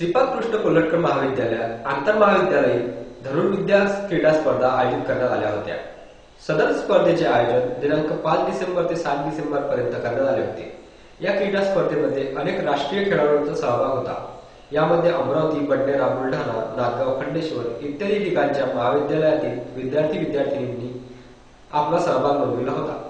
श्रीपाद कृष्ण कोल्हटकर महाविद्यालयात आंतरमहाविद्यालयीन धनुर्विद्या क्रीडा स्पर्धा आयोजित करण्यात आल्या होत्या. सदर स्पर्धेचे आयोजन दिनांक पाच डिसेंबर ते सात डिसेंबर पर्यंत करण्यात आले होते. या क्रीडा स्पर्धेमध्ये अनेक राष्ट्रीय खेळाडूंचा सहभाग होता. यामध्ये अमरावती बडनेरा बुलढाणा नागगाव खंडेश्वर इत्यादी ठिकाणच्या महाविद्यालयातील विद्यार्थी विद्यार्थिनींनी आपला सहभाग नोंदविला होता.